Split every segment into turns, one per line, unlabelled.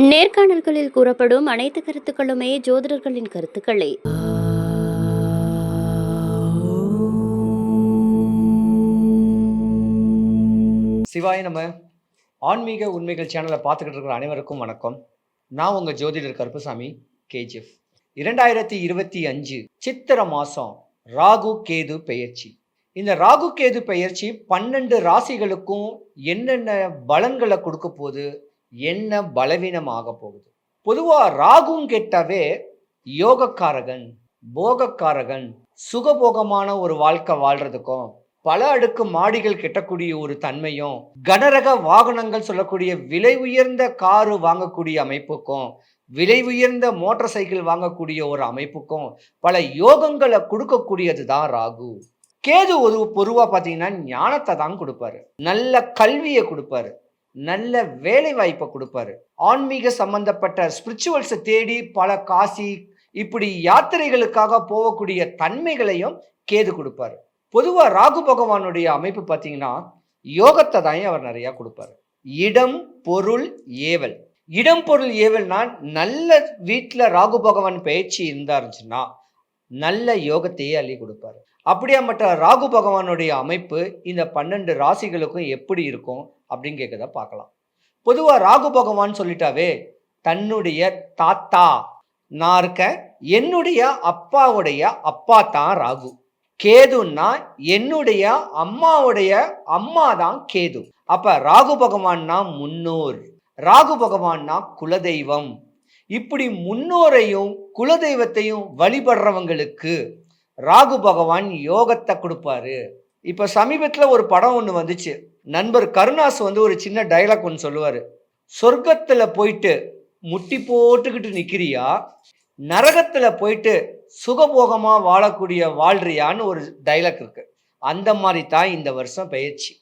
நேர்காணல்களில் கூறப்படும் அனைத்து கருத்துக்களுமே ஜோதிடர்களின் கருத்துக்களே.
சிவாய நம்ம ஆன்மீக உண்மைகள் சேனலை பார்த்துக்கிட்டு இருக்கிற அனைவருக்கும் வணக்கம். நான் உங்கள் ஜோதிடர் கருப்பசாமி கேஜிஎஃப். இரண்டாயிரத்தி இருபத்தி அஞ்சு சித்திர மாதம் ராகு கேது பெயர்ச்சி. இந்த ராகு கேது பெயர்ச்சி பன்னெண்டு ராசிகளுக்கும் என்னென்ன பலன்களை கொடுக்க போகுது? என்ன பலவீனமாக போகுது? பொதுவாக ராகும் கெட்டாவே யோகக்காரகன் போகக்காரகன் சுகபோகமான ஒரு வாழ்க்கை வாழ்றதுக்கும் பல அடுக்கு மாடிகள் கெட்டக்கூடிய ஒரு தன்மையும் கனரக வாகனங்கள் சொல்லக்கூடிய விலை உயர்ந்த காரு வாங்கக்கூடிய அமைப்புக்கும் விலை உயர்ந்த மோட்டார் சைக்கிள் வாங்கக்கூடிய ஒரு அமைப்புக்கும் பல யோகங்களை கொடுக்கக்கூடியது தான் ராகு. கேது ஒரு பொருவா பார்த்தீங்கன்னா ஞானத்தை தான் கொடுப்பாரு. நல்ல கல்வியை கொடுப்பாரு. நல்ல வேலை வாய்ப்பை கொடுப்பாரு. ஆன்மீக சம்பந்தப்பட்ட ஸ்பிரிச்சுவல்ஸை தேடி பல காசி இப்படி யாத்திரைகளுக்காக போகக்கூடிய தன்மைகளையும் கேது கொடுப்பாரு. பொதுவாக ராகு பகவானுடைய அமைப்பு பார்த்தீங்கன்னா யோகத்தை தான் அவர் நிறையா கொடுப்பாரு. இடம் பொருள் ஏவல். இடம் பொருள் ஏவல்னா நல்ல வீட்டில் ராகு பகவான் பயிற்சி இருந்தாருச்சுன்னா நல்ல யோகத்தையே அள்ளி கொடுப்பாரு. மற்ற ராகு பகவானுடைய அமைப்பு இந்த பன்னெண்டு ராசிகளுக்கும் எப்படி இருக்கும்? அப்படின்னு கேட்கறத பார்க்கலாம். பொதுவாக ராகு பகவான் சொல்லிட்டாவே தன்னுடைய தாத்தா நான் இருக்கேன் என்னுடைய அப்பாவுடைய அப்பா தான் ராகு. கேதுன்னா என்னுடைய அம்மாவுடைய அம்மா தான் கேது. அப்ப ராகு பகவான்னா முன்னோர். ராகு பகவான்னா குலதெய்வம். இப்படி முன்னோரையும் குலதெய்வத்தையும் வழிபடுறவங்களுக்கு ராகு பகவான் யோகத்தை கொடுப்பாரு. இப்ப சமீபத்துல ஒரு படம் ஒன்று வந்துச்சு. நண்பர் கருணாஸ் வந்து ஒரு சின்ன டைலாக் ஒன்று சொல்லுவார். சொர்க்கத்தில் போயிட்டு முட்டி போட்டுக்கிட்டு நிற்கிறியா நரகத்தில் போயிட்டு சுகபோகமாக வாழக்கூடிய வாழ்றியான்னு ஒரு டைலாக் இருக்கு. அந்த மாதிரி தான் இந்த வருஷம் பயிற்சி.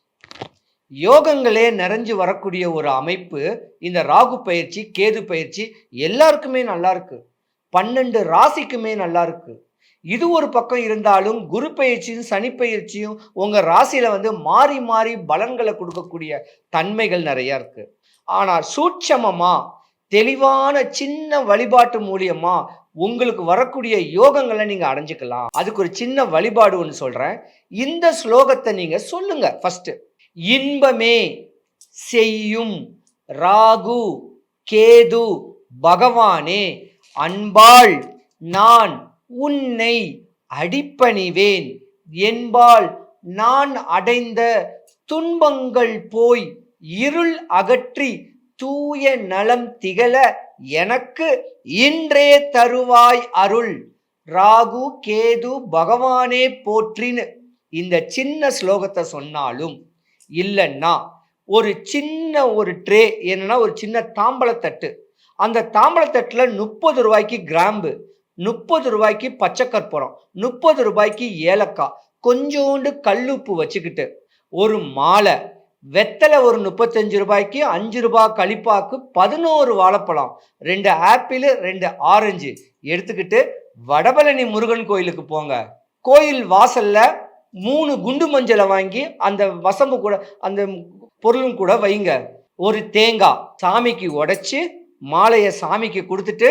யோகங்களே நிறைஞ்சு வரக்கூடிய ஒரு அமைப்பு இந்த ராகு பயிற்சி கேது பயிற்சி எல்லாருக்குமே நல்லா இருக்கு. பன்னெண்டு ராசிக்குமே நல்லா இருக்கு. இது ஒரு பக்கம் இருந்தாலும் குரு பயிற்சியும் சனி பயிற்சியும் உங்கள் ராசியில் வந்து மாறி மாறி பலன்களை கொடுக்கக்கூடிய தன்மைகள் நிறையா இருக்குது ஆனால் சூட்சமமாக தெளிவான சின்ன வழிபாட்டு மூலியமா உங்களுக்கு வரக்கூடிய யோகங்களை நீங்க அடைஞ்சுக்கலாம். அதுக்கு ஒரு சின்ன வழிபாடு ஒன்று சொல்றேன். இந்த ஸ்லோகத்தை நீங்க சொல்லுங்க ஃபர்ஸ்ட் இன்பமே செய்யும் ராகு கேது பகவானே. அன்பாள் நான் உன்னை அடிப்பணிவேன் என்பால் நான் அடைந்த துன்பங்கள் போய் இருள் அகற்றி தூய நலம் திகழ எனக்கு இன்றே தருவாய் அருள். ராகு கேது பகவானே போற்றின்னு இந்த சின்ன ஸ்லோகத்தை சொன்னாலும் இல்லைன்னா ஒரு சின்ன ஒரு ட்ரே என்னன்னா ஒரு சின்ன தாம்பளத்தட்டு அந்த தாம்பளத்தட்டில் முப்பது ரூபாய்க்கு கிராம்பு முப்பது ரூபாய்க்கு பச்சை கற்பூரம் முப்பது ரூபாய்க்கு ஏலக்காய் கொஞ்சோண்டு கல்லுப்பு வச்சுக்கிட்டு ஒரு மாலை வெத்தலை ஒரு முப்பத்தஞ்சு ரூபாய்க்கு அஞ்சு ரூபாய் கழிப்பாக்கு பதினோரு வாழைப்பழம் ரெண்டு ஆப்பிள் ரெண்டு ஆரஞ்சு எடுத்துக்கிட்டு வடபழனி முருகன் கோயிலுக்கு போங்க. கோயில் வாசல்ல மூணு குண்டு மஞ்சளை வாங்கி அந்த வசம்பு கூட அந்த பொருளும் கூட வைங்க. ஒரு தேங்காய் சாமிக்கு உடைச்சி மாலையை சாமிக்கு கொடுத்துட்டு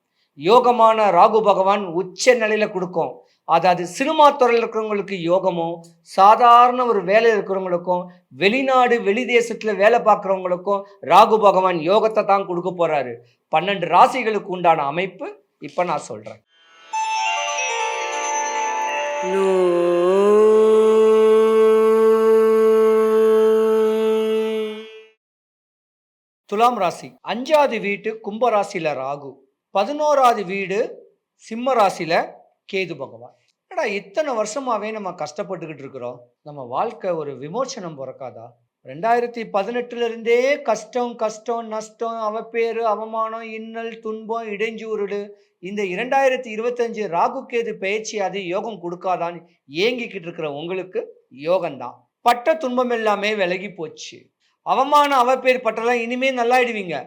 யோகமான ராகு பகவான் உச்ச நிலையில கொடுக்கும். அதாவது சினிமா துறையில் இருக்கிறவங்களுக்கு யோகமும் சாதாரண ஒரு வேலையில் இருக்கிறவங்களுக்கும் வெளிநாடு வெளி தேசத்துல வேலை பார்க்குறவங்களுக்கும் ராகு பகவான் யோகத்தை தான் கொடுக்க போறாரு. பன்னெண்டு ராசிகளுக்கு உண்டான அமைப்பு இப்ப நான் சொல்றேன். துலாம் ராசி அஞ்சாவது வீட்டு கும்ப ராசியில ராகு. பதினோராவது வீடு சிம்ம ராசியில் கேது பகவான். ஏடா இத்தனை வருஷமாவே நம்ம கஷ்டப்பட்டுக்கிட்டு இருக்கிறோம். நம்ம வாழ்க்கை ஒரு விமோசனம் பிறக்காதா? ரெண்டாயிரத்தி பதினெட்டுலேருந்தே கஷ்டம் கஷ்டம் நஷ்டம் அவப்பேறு அவமானம் இன்னல் துன்பம் இடைஞ்சூருடு இந்த இரண்டாயிரத்தி இருபத்தஞ்சு ராகு கேது பயிற்சி அது யோகம் கொடுக்காதான்னு ஏங்கிக்கிட்டு இருக்கிற உங்களுக்கு யோகம்தான். பட்ட துன்பம் எல்லாமே விலகி போச்சு. அவமான அவப்பேர் பட்டெல்லாம் இனிமே நல்லாயிடுவீங்க.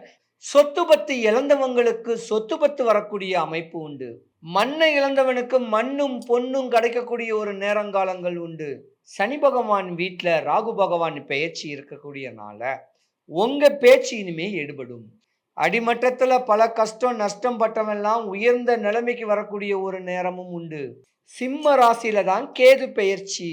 சொத்து பத்து இழந்தவங்களுக்கு சொத்து பத்து வரக்கூடிய அமைப்பு உண்டு. மண்ணை இழந்தவனுக்கு மண்ணும் பொன்னும் கிடைக்கக்கூடிய ஒரு நேரங்காலங்கள் உண்டு. சனி பகவான் வீட்டில் ராகு பகவான் பெயர்ச்சி இருக்கக்கூடியனால உங்க பேச்சு இனிமே எடுபடும். அடிமட்டத்தில் பல கஷ்டம் நஷ்டம் பட்டவெல்லாம் உயர்ந்த நிலைமைக்கு வரக்கூடிய ஒரு நேரமும் உண்டு. சிம்ம ராசியில தான் கேது பெயர்ச்சி.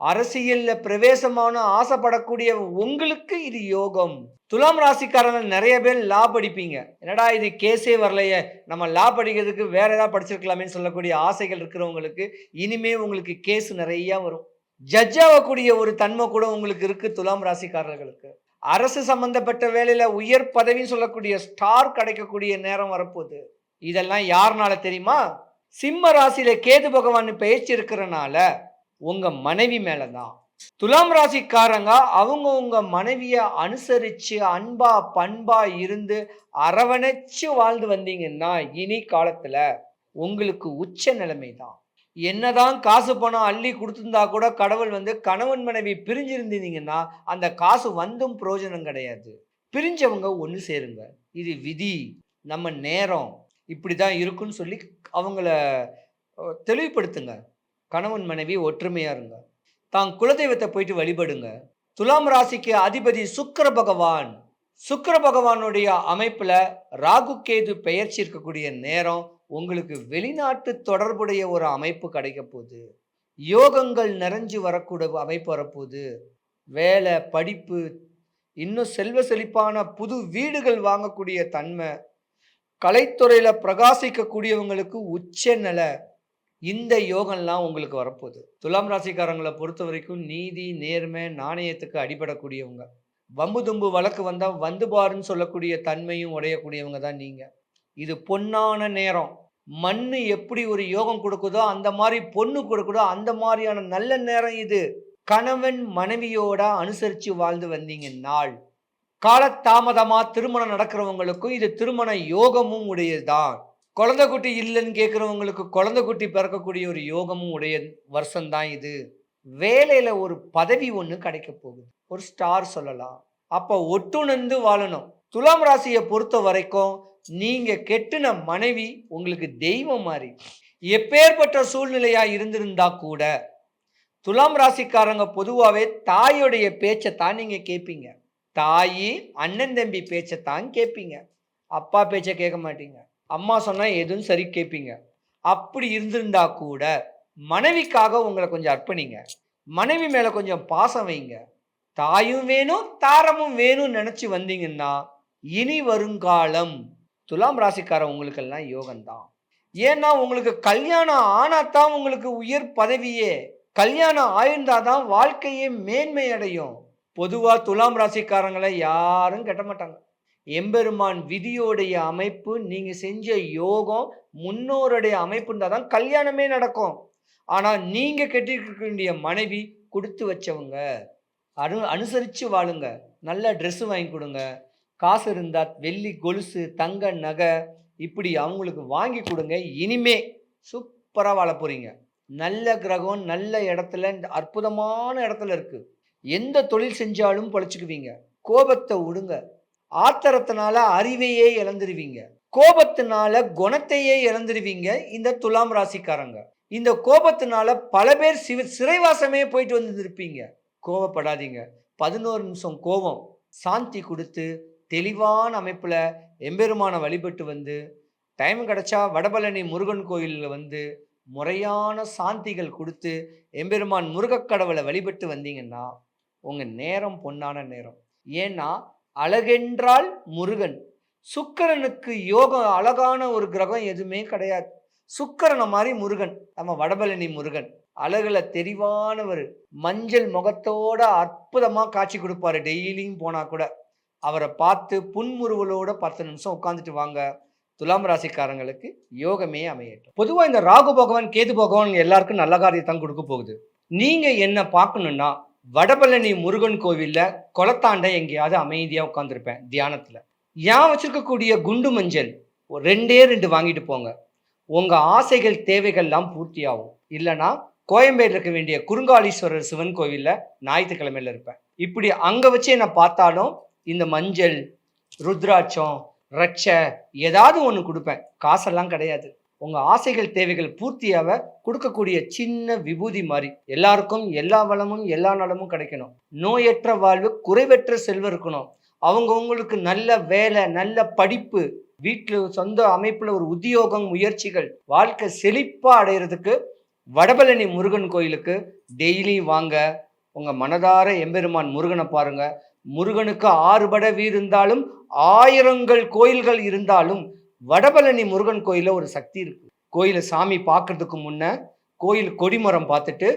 அரசியல்ல பிரவேசமான ஆசைப்படக்கூடிய உங்களுக்கு இது யோகம். துலாம் ராசிக்காரங்க நிறைய பேர் லா படிப்பீங்க. என்னடா இது கேஸே வரலையே. நம்ம லா படிக்கிறதுக்கு வேற ஏதாவது படிச்சிருக்கலாமேன்னு சொல்லக்கூடிய ஆசைகள் இருக்கிறவங்களுக்கு இனிமே உங்களுக்கு கேஸ் நிறைய வரும். ஜட்ஜ் ஆகக்கூடிய ஒரு தன்மை கூட உங்களுக்கு இருக்கு துலாம் ராசிக்காரர்களுக்கு. அரசு சம்பந்தப்பட்ட வேலையில உயர் பதவின்னு சொல்லக்கூடிய ஸ்டார் கிடைக்கக்கூடிய நேரம் வரப்போகுது. இதெல்லாம் யாருனால தெரியுமா? சிம்ம ராசியில கேது பகவான் பெயர்ச்சி இருக்கிறனால உங்கள் மனைவி மேலதான். துலாம் ராசிக்காரங்க அவங்க உங்க மனைவியை அனுசரிச்சு அன்பா பண்பா இருந்து அரவணைச்சு வாழ்ந்து வந்தீங்கன்னா இனி காலத்துல உங்களுக்கு உச்ச நிலைமை தான் என்னதான் காசு பணம் அள்ளி கொடுத்துருந்தா கூட கடவுள் வந்து கணவன் மனைவி பிரிஞ்சிருந்தீங்கன்னா அந்த காசு வந்தும் பிரயோஜனம் கிடையாது. பிரிஞ்சவங்க ஒன்று சேருங்க. இது விதி. நம்ம நேரம் இப்படி தான் இருக்குன்னு சொல்லி அவங்கள தெளிவுபடுத்துங்க. கணவன் மனைவி ஒற்றுமையாக இருங்க. தான் குலதெய்வத்தை போயிட்டு வழிபடுங்க. துலாம் ராசிக்கு அதிபதி சுக்கர பகவான். சுக்கர பகவானுடைய அமைப்பில் ராகு கேது பெயர்ச்சி இருக்கக்கூடிய நேரம் உங்களுக்கு வெளிநாட்டு தொடர்புடைய ஒரு அமைப்பு கிடைக்க போகுது. யோகங்கள் நிறைஞ்சு வரக்கூடிய அமைப்பு வரப்போகுது. வேலை படிப்பு இன்னும் செல்வ செழிப்பான புது வீடுகள் வாங்கக்கூடிய தன்மை. கலைத்துறையில் பிரகாசிக்கக்கூடியவங்களுக்கு உச்ச நிலை இந்த யோகம்லாம் உங்களுக்கு வரப்போகுது. துலாம் ராசிக்காரங்களை பொறுத்த வரைக்கும் நீதி நேர்மை நாணயத்துக்கு அடிபடக்கூடியவங்க. வம்பு தும்பு வழக்கு வந்தால் வந்து பாருன்னு சொல்லக்கூடிய தன்மையும் உடையக்கூடியவங்க தான் நீங்கள் இது பொன்னான நேரம். மண்ணு எப்படி ஒரு யோகம் கொடுக்குதோ அந்த மாதிரி பொண்ணு கொடுக்குதோ அந்த மாதிரியான நல்ல நேரம் இது. கணவன் மனைவியோட அனுசரித்து வாழ்ந்து வந்தீங்க நாள். காலத்தாமதமாக திருமணம் நடக்கிறவங்களுக்கும் இது திருமண யோகமும் உடையதுதான். குழந்தை குட்டி இல்லைன்னு கேட்குறவங்களுக்கு குழந்தை குட்டி பிறக்கக்கூடிய ஒரு யோகமும் உடைய வருஷம்தான் இது. வேலையில் ஒரு பதவி ஒன்று கிடைக்க போகுது. ஒரு ஸ்டார் சொல்லலாம். அப்போ ஒட்டுணர்ந்து வாழணும். துலாம் ராசியை பொறுத்த வரைக்கும் நீங்கள் கெட்டின மனைவி உங்களுக்கு தெய்வம் மாதிரி. எப்பேற்பட்ட சூழ்நிலையாக இருந்திருந்தா கூட துலாம் ராசிக்காரங்க பொதுவாகவே தாயோடைய பேச்சை தான் நீங்கள் கேட்பீங்க தாயி அண்ணன் தம்பி பேச்சை தான் கேட்பீங்க அப்பா பேச்சை கேட்க மாட்டீங்க. அம்மா சொன்னால் எதுவும் சரி கேட்பீங்க அப்படி இருந்திருந்தா கூட மனைவிக்காக உங்களை கொஞ்சம் அர்ப்பணிங்க. மனைவி மேலே கொஞ்சம் பாசம் வைங்க. தாயும் வேணும் தாரமும் வேணும்னு நினச்சி வந்தீங்கன்னா இனி வருங்காலம் துலாம் ராசிக்காரன் உங்களுக்கெல்லாம் யோகம்தான். ஏன்னா உங்களுக்கு கல்யாணம் ஆனாதான் உங்களுக்கு உயர் பதவியே. கல்யாணம் ஆயிருந்தா தான் வாழ்க்கையே மேன்மை அடையும் பொதுவாக துலாம் ராசிக்காரங்களை யாரும் கெட்ட மாட்டாங்க. எம்பெருமான் விதியோடைய அமைப்பு நீங்க செஞ்ச யோகம் முன்னோருடைய அமைப்பு இருந்தால் தான் கல்யாணமே நடக்கும். ஆனால் நீங்க கட்டிருக்க வேண்டிய மனைவி கொடுத்து வச்சவங்க அனு அனுசரித்து வாழுங்க. நல்ல ட்ரெஸ்ஸு வாங்கி கொடுங்க. காசு இருந்தால் வெள்ளி கொலுசு தங்க நகை இப்படி அவங்களுக்கு வாங்கி கொடுங்க. இனிமே சூப்பராக வாழ போகிறீங்க நல்ல கிரகம் நல்ல இடத்துல அற்புதமான இடத்துல இருக்குது எந்த தொழில் செஞ்சாலும் பழச்சிக்குவீங்க. கோபத்தை விடுங்க ஆத்திரத்தினால அறிவையே இழந்துருவீங்க. கோபத்தினால குணத்தையே இழந்துருவீங்க இந்த துலாம் ராசிக்காரங்க. இந்த கோபத்தினால பல பேர் சிவ சிறைவாசமே போயிட்டு வந்துருப்பீங்க. கோபப்படாதீங்க. பதினோரு நிமிஷம் கோபம். சாந்தி கொடுத்து தெளிவான அமைப்பில் எம்பெருமான வழிபட்டு வந்து டைம் கிடைச்சா வடபழனி முருகன் கோயிலில் வந்து முறையான சாந்திகள் கொடுத்து எம்பெருமான் முருகக்கடவுளை வழிபட்டு வந்தீங்கன்னா உங்கள் நேரம் பொன்னான நேரம். ஏன்னா அழகென்றால் முருகன். சுக்கரனுக்கு யோகம் அழகான ஒரு கிரகம் எதுவுமே கிடையாது. சுக்கரனை மாதிரி முருகன். நம்ம வடபழனி முருகன். அழகுல தெரிவானவர். மஞ்சள் முகத்தோட அற்புதமா காட்சி கொடுப்பாரு. டெய்லியும் போனா கூட. அவரை பார்த்து புன்முறுவலோட பத்து நிமிஷம் உட்காந்துட்டு வாங்க. துலாம் ராசிக்காரங்களுக்கு யோகமே அமையட்டும். பொதுவாக இந்த ராகு பகவான் கேது பகவான் எல்லாருக்கும் நல்ல காரியத்தான் கொடுக்க போகுது. நீங்கள் என்ன பார்க்கணுன்னா வடபழனி முருகன் கோவிலில் குளத்தாண்ட எங்கேயாவது அமைதியாக உட்காந்துருப்பேன் தியானத்தில். ஏன் வச்சுருக்கக்கூடிய குண்டு மஞ்சள்? ரெண்டே ரெண்டு வாங்கிட்டு போங்க. உங்கள் ஆசைகள் தேவைகள்லாம் பூர்த்தியாகும். இல்லைன்னா கோயம்பேடு இருக்க வேண்டிய குறுங்காலீஸ்வரர் சிவன் கோவிலில் ஞாயிற்றுக்கிழமையில இருப்பேன். இப்படி அங்கே வச்சு நான் பார்த்தாலும் இந்த மஞ்சள் ருத்ராட்சம் ரட்ச ஏதாவது ஒன்று கொடுப்பேன். காசெல்லாம் கிடையாது. உங்கள் ஆசைகள் தேவைகள் பூர்த்தியாக கொடுக்கக்கூடிய சின்ன விபூதி மாதிரி எல்லாருக்கும் எல்லா வளமும் எல்லா நலமும் கிடைக்கணும். நோயற்ற வாழ்வு குறைவற்ற செல்வம் இருக்கணும். அவங்கவுங்களுக்கு நல்ல வேலை நல்ல படிப்பு வீட்டில் சொந்த அமைப்பில் ஒரு உத்தியோகம் முயற்சிகள் வாழ்க்கை செழிப்பாக அடையிறதுக்கு வடபழனி முருகன் கோயிலுக்கு டெய்லி வாங்க. உங்கள் மனதார எம்பெருமான் முருகனை பாருங்க. முருகனுக்கு ஆறுபட வீர் இருந்தாலும் ஆயிரங்கள் கோயில்கள் இருந்தாலும் வடபழனி முருகன் கோயிலில் ஒரு சக்தி இருக்கு. கோயிலை சாமி பார்க்கறதுக்கு முன்னே கோயில் கொடிமரம் பார்த்துட்டு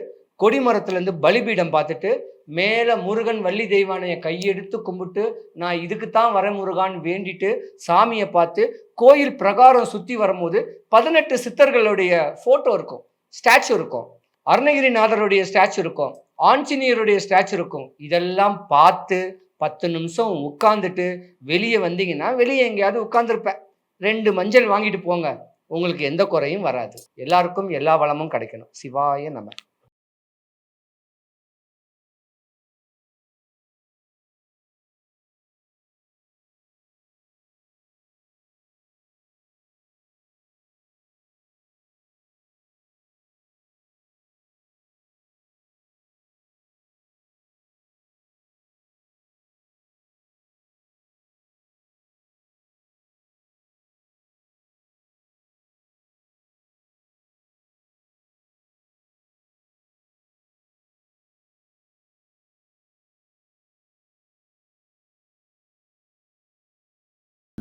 கொடிமரத்துலேருந்து பலிபீடம் பார்த்துட்டு மேலே முருகன் வள்ளி தெய்வானைய கையெடுத்து கும்பிட்டு நான் இதுக்கு தான் வர முருகான்னு வேண்டிட்டு சாமியை பார்த்து கோயில் பிரகாரம் சுற்றி வரும்போது பதினெட்டு சித்தர்களுடைய ஃபோட்டோ இருக்கும் ஸ்டாச்சு இருக்கும். அருணகிரிநாதருடைய ஸ்டாச்சு இருக்கும் ஆஞ்சநேயருடைய ஸ்டாச்சு இருக்கும். இதெல்லாம் பார்த்து பத்து நிமிஷம் உட்காந்துட்டு வெளியே வந்தீங்கன்னா வெளியே எங்கேயாவது உட்காந்துருப்பேன் ரெண்டு மஞ்சள் வாங்கிட்டு போங்க. உங்களுக்கு எந்த குறையும் வராது. எல்லாருக்கும் எல்லா வளமும் கிடைக்கணும். சிவாய நம்ம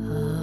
Oh.